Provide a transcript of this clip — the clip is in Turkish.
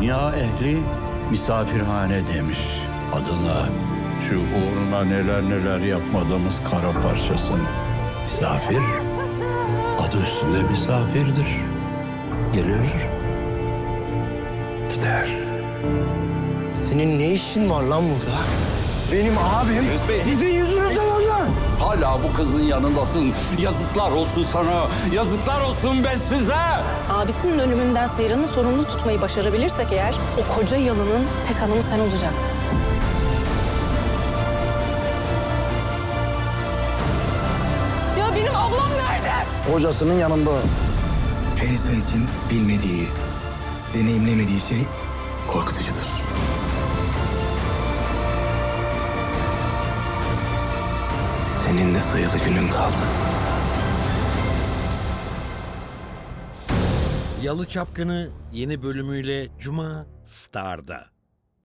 Dünya ehli misafirhane demiş adına. Şu uğruna neler neler yapmadığımız kara parçasını. Misafir, adı üstünde misafirdir. Gelir, gider. Senin ne işin var lan burada? Benim abim sizin yüzünüzden öldü. Bu kızın yanındasın. Yazıklar olsun sana. Yazıklar olsun ben size. Abisinin ölümünden Seyran'ı sorumlu tutmayı başarabilirsek eğer o koca yalının tek hanımı sen olacaksın. Ya benim ablam nerede? Hocasının yanında. Her insan için bilmediği, deneyimlemediği şey korkutucudur. Senin de sayılı günün kaldı. Yalı Çapkını yeni bölümüyle Cuma Star'da.